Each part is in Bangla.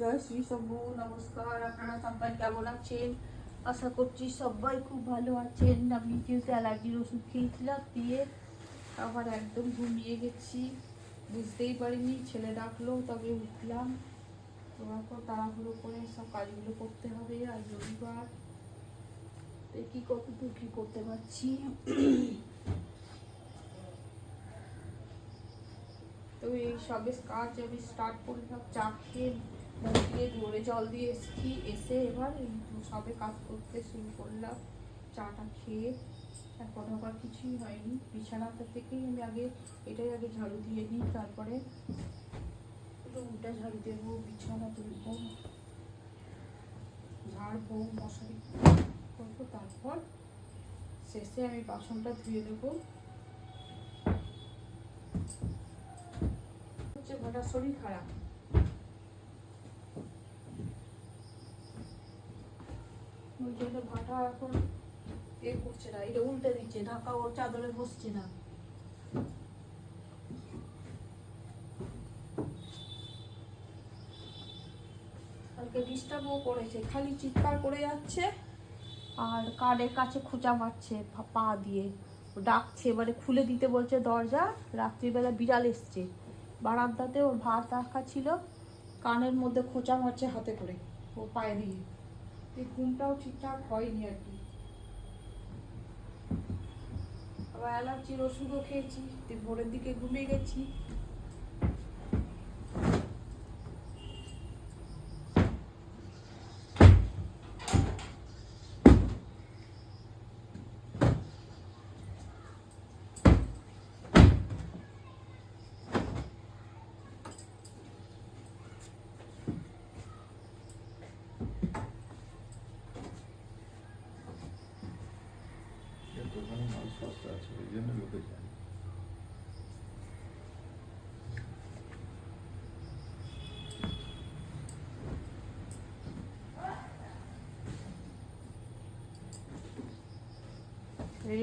জয় শ্রী শম্ভু, নমস্কার। আপনারা সবাই কেমন আছেন? আশা করছি সবাই খুব ভালো আছেন। আমি যেহেতু অ্যালার্জির ওষুধ খেয়েছিলাম, দিয়ে আবার একদম ঘুমিয়ে গেছি। বুঝতেই পারিনি, ছেলে ডাকলো, তবে উঠলাম। তারপর তাড়াহুড়ো করে সব কাজগুলো করতে হবে আর রবিবার। দেখি কতদূর কি করতে পারছি। তো এই সবে কাজ আমি স্টার্ট করলাম চা খেয়ে মুখ দিয়ে জোরে জল দিয়ে এসেছি, এসে এবার সবে কাজ করতে শুরু করলাম। চাটা খেয়ে এখন আবার কিছুই হয়নি। বিছানাটা থেকেই আমি আগে, এটাই আগে ঝাড়ু দিয়ে নিই, তারপরে রুমটা ঝাড়ু দেবো, বিছানা তুলবো, ঝাড়বো, মশারি করব, তারপর শেষে আমি বাসনটা ধুয়ে দেবো। হচ্ছে ঘটার শরীর খারাপ। ভাটা এখন এ করছে না, এটা উল্টে দিচ্ছে, ঢাকা ওর চাদরে বসছে না। কালকে করেছে, খালি চিৎকার করে যাচ্ছে আর কানের কাছে খোঁচা মারছে পা- দিয়ে। ডাকছে, এবারে খুলে দিতে বলছে দরজা, রাত্রিবেলা বিড়াল এসছে। বারান্দাতে ওর ভাত রাখা ছিল, কানের মধ্যে খোঁচা মারছে হাতে করে, ও পায়ে দিয়ে। এই ঘুমটাও ঠিকঠাক হয়নি আর কি। আবার অ্যালার্জির ওষুধও খেয়েছি ভোরের দিকে ঘুমিয়ে গেছি দোকানে মাল সস্তা আছে ওই জন্য লোকে যায়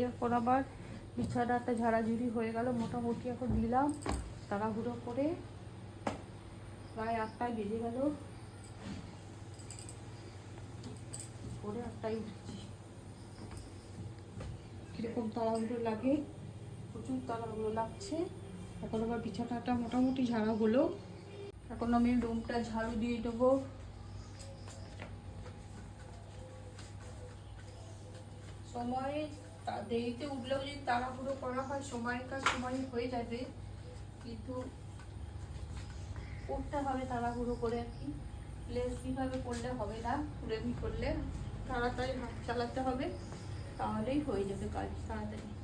এখন আবার বিছানাটা ঝাড়াঝুড়ি হয়ে গেল। মোটামুটি এখন দিলাম তাড়াহুড়ো করে প্রায় আটটায় বেজে গেল। করে আটটায় উঠেছি। কীরকম তাড়াহুড়ো লাগে? প্রচুর তাড়াহুড়ো লাগছে। এখন আবার বিছানাটা মোটামুটি ঝাড়া হলো। এখন আমি রুমটা ঝাড়ু দিয়ে দেবো সময় তা- দেরিতে উঠলেও যদি তাড়াহুড়ো করা হয়, সময়ের কাজ সময় হয়ে যাবে। কিন্তু উঠতে হবে তাড়াহুড়ো করে আর কি। লেসিভাবে করলে হবে না কুড়েমি করলে তাড়াতাড়ি হাত চালাতে হবে, তাহলেই হয়ে যাবে কাজ, তাড়াতাড়ি।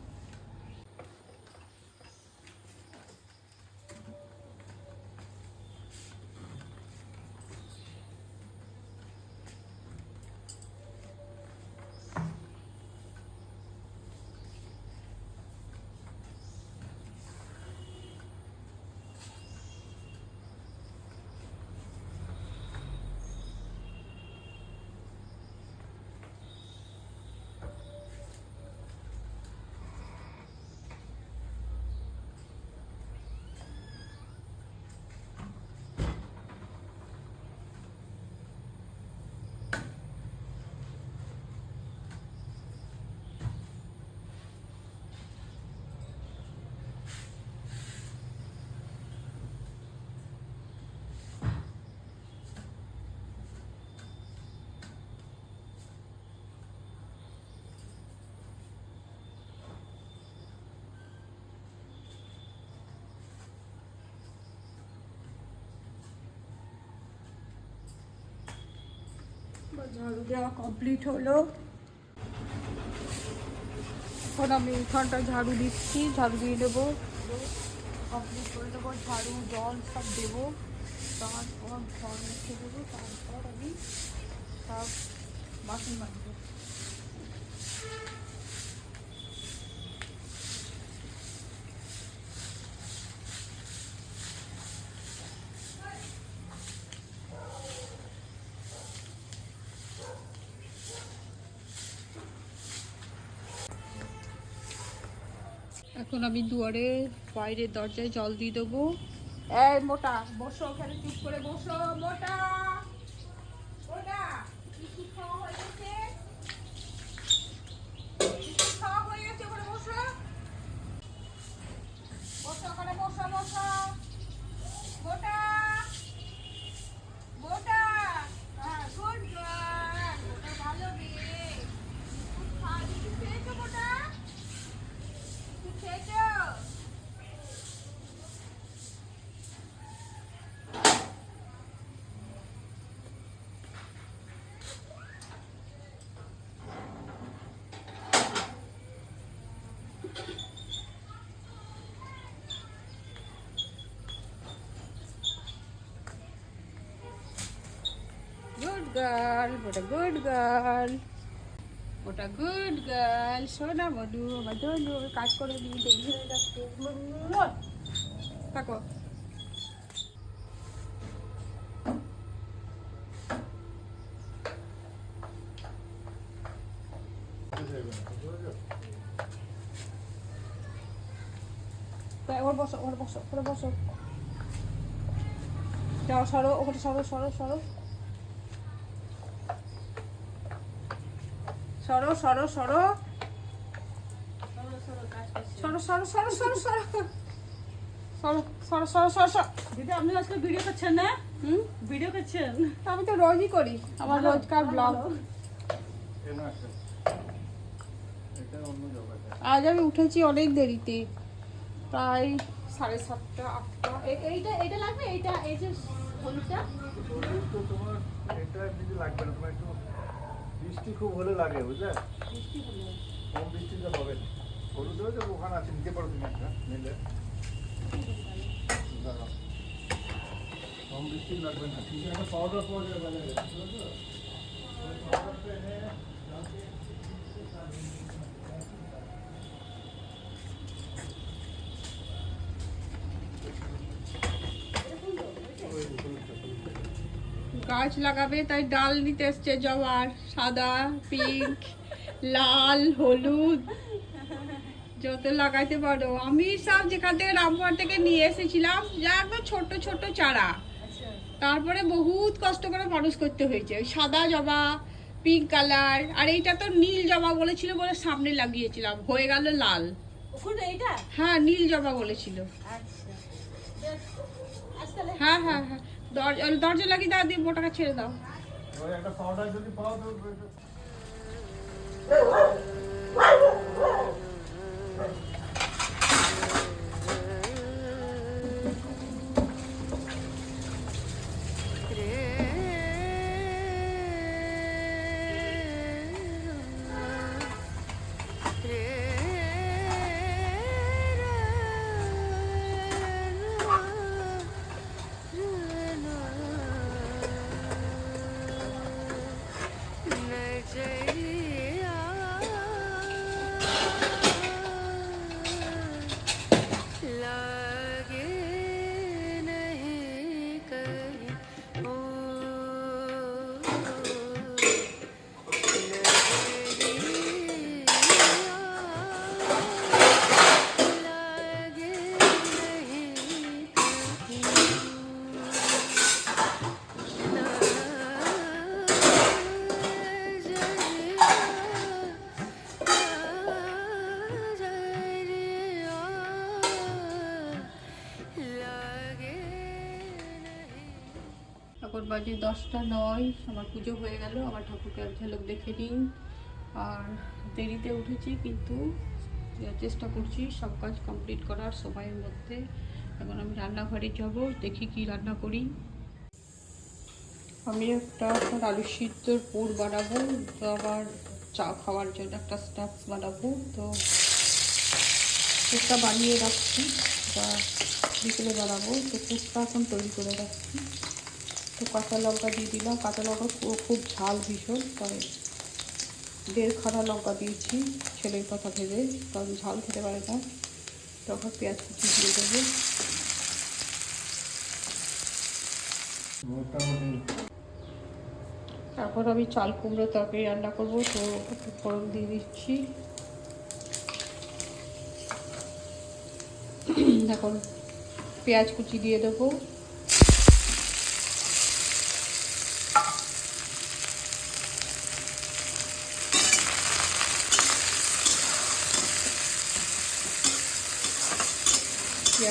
ঝাড়ু দেওয়া কমপ্লিট হলো। এখন আমি উঠানটা ঝাড়ু দিচ্ছি, ঝাড়ু দিয়ে দেবো। কমপ্লিট করে দেবো, ঝাড়ু, জল সব দেবো। তারপর ঘর মুছে দেবো, তারপর আমি সব বাসন মাজবো। এখন আমি দুয়ারে বাইরের দরজায় জল দিয়ে দেবো। মোটা, বসো ওখানে, চুপ করে বসো, মোটা মোটা গার্ল ওটা গুড গার্ল ওটা গুড গার্ল সোনা মধু আমার ধনু কাজ করে দিই দেরি হয়ে যাচ্ছে। থাকো। তাই, ওর বসো ওর বসো ওর বসো। যাও, সরো, ওখানে সরো সরো সরো। সরো সরো সরো। সরো সরো সরো সরো সরো। সরো সরো সরো সরো সরো। দিদি আপনি আজকে ভিডিও করছেন না? হুম? ভিডিও করছেন? আমি তো রোজই করি আমার রোজকার ব্লগ আজ আমি উঠেছি অনেক দেরিতে প্রায় সাড়ে সাতটা আটটা। এইটা এটা লাগবে? এইটা এই যে হলুদটা? তোমার এটা দিদি লাগবে না তোমার একটু বৃষ্টি খুব হলে লাগে বুঝলে? কম বৃষ্টিতে হবে। না হলুদ হয়ে যাবে ওখানে আছে নিতে পারো তুমি একটা নিলে। কম বৃষ্টি লাগবে না। ঠিক আছে পাউডার পাওয়া যাবে বাজারে বুঝলো তো? পাউডারটা এনে গাছ লাগাবে তাই ডাল নিতে এসছে জবার সাদা পিঙ্ক লাল হলুদ। যত লাগাইতে পারো। আমি সব যেখান থেকে রামপুর থেকে নিয়ে এসেছিলাম যা একদম ছোট ছোট চারা। তারপরে বহুত কষ্ট করে মানুষ করতে হয়েছে। ওই সাদা জবা পিঙ্ক কালার আর এইটা তো নীল জবা বলেছিল বলে সামনে লাগিয়েছিলাম। হয়ে গেল লাল। হ্যাঁ নীল জবা বলেছিল। আচ্ছা। হ্যাঁ হ্যাঁ হ্যাঁ। দরজা দরজা লাগিয়ে দাও দিয়ে মোটাকে ছেড়ে দাও। ওই একটা পাউডার যদি পাও তো এখন বাজে দশটা নয়, আমার পুজো হয়ে গেল, আমার ঠাকুরকে এক ঝালক দেখে নিন। আর দেরিতে উঠেছি, কিন্তু চেষ্টা করছি সব কাজ কমপ্লিট করার সময়ের মধ্যে। এখন আমি রান্নাঘরে যাব, দেখি কি রান্না করি। আমি একটা আলু সিদ্ধর পুর বানাবো, তো আবার চা খাওয়ার জন্য একটা স্ন্যাক্স বানাবো, তো পুরটা বানিয়ে রাখছি, বা বিকেলে বানাবো, তো পুরটা এখন তৈরি করে রাখছি। তো কাঁচা লঙ্কা দিয়ে দিলাম। কাঁচা লঙ্কা খুব ঝাল ভীষণ তাই দেড়খানা লঙ্কা দিয়েছি ছেলের কথা ভেবে, কারণ ঝাল খেতে পারে না। তখন পেঁয়াজ কুচি দিয়ে দেবো। তারপর আমি চাল কুমড়ো তরকারি রান্না করব, তো ফোড়ন দিয়ে দিচ্ছি। এখন পেঁয়াজ কুচি দিয়ে দেবো।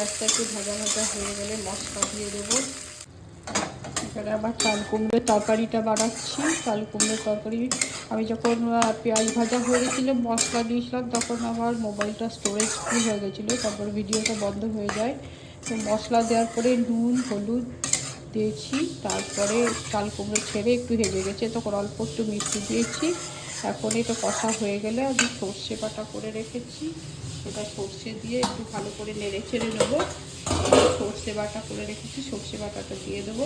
পেঁয়াজটা একটু ভাজা ভাজা হয়ে গেলে মশলা দিয়ে দেবো। এখানে আবার চাল কুমড়োর তরকারিটা বানাচ্ছি। চাল কুমড়োর তরকারি, আমি যখন পেঁয়াজ ভাজা হয়ে গেছিল, মশলা দিয়েছিলাম, তখন আমার মোবাইলটা স্টোরেজ ফুল হয়ে গেছিল। তারপর ভিডিওটা বন্ধ হয়ে যায়। তো মশলা দেওয়ার পরে নুন, হলুদ দিয়েছি। তারপরে চাল কুমড়ো ছেড়ে একটু হেজে গেছে, তখন অল্প একটু মিষ্টি দিয়েছি। এখন এটা কষা হয়ে গেলে আমি সর্ষে বাটা করে রেখেছি। সেটা সর্ষে দিয়ে একটু ভালো করে নেড়ে চেড়ে নেব। সর্ষে বাটা করে রেখেছি, সর্ষে বাটাটা দিয়ে দেবো।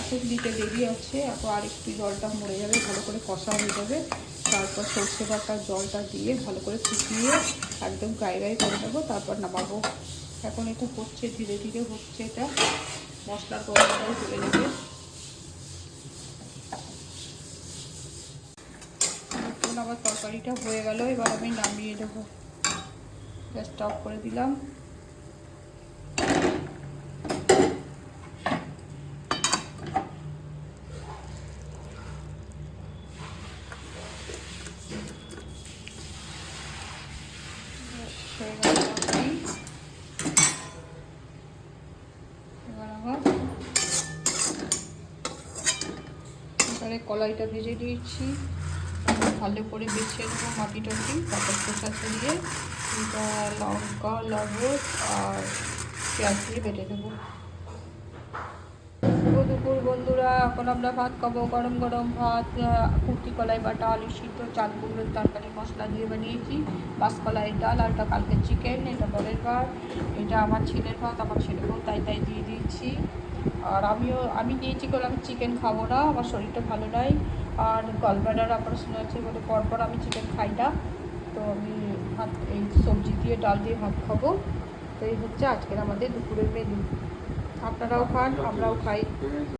এখন দিতে দেরি আছে এখন আর একটু জলটা মরে যাবে, ভালো করে কষা হয়ে যাবে। তারপর সর্ষে বাটার জলটা দিয়ে ভালো করে ফুটিয়ে একদম গায়ে গায়ে করে দেবো তারপর নামাবো। এখন এটা হচ্ছে, ধীরে ধীরে হচ্ছে এটা। মশলার গন্ধটাও চলে যাবে। আবার তরকারিটা হয়ে গেল, এবার আমি নামিয়ে দেবো গ্যাসটা অফ করে দিলাম। এবারে কলাইটা ভেজে দিয়েছি। ভালো করে বেছে নেব মাটি টাটি তারপর খোসা ছড়িয়ে। এটা লঙ্কা, লবণ আর পেঁয়াজ দিয়ে বেটে শুভ দুপুর বন্ধুরা, এখন আমরা ভাত খাব, গরম গরম ভাত কুর্তি কলাই বাটা, আলু সিদ্ধ, চাল কুমড়োর তরকারি, মশলা দিয়ে বানিয়েছি। বাসকলাইয়ের ডাল, আর এটা কালকে চিকেন এটা পরের ভাত এটা আমার ছেলের ভাত, আমার ছেলেকেও তাই তাই দিয়ে দিয়েছি। আর আমিও, আমি নিয়েছি করে আমি চিকেন খাব না, আমার শরীরটা ভালো নাই। আর গলব্যাডার অপারেশন আছে বলে পরপর আমি চিকেন খাই না। তো আমি ভাত, এই সবজি দিয়ে, ডাল দিয়ে ভাত খাব। তো এই হচ্ছে আজকের আমাদের দুপুরের মেনু আপনারাও খান, আমরাও খাই।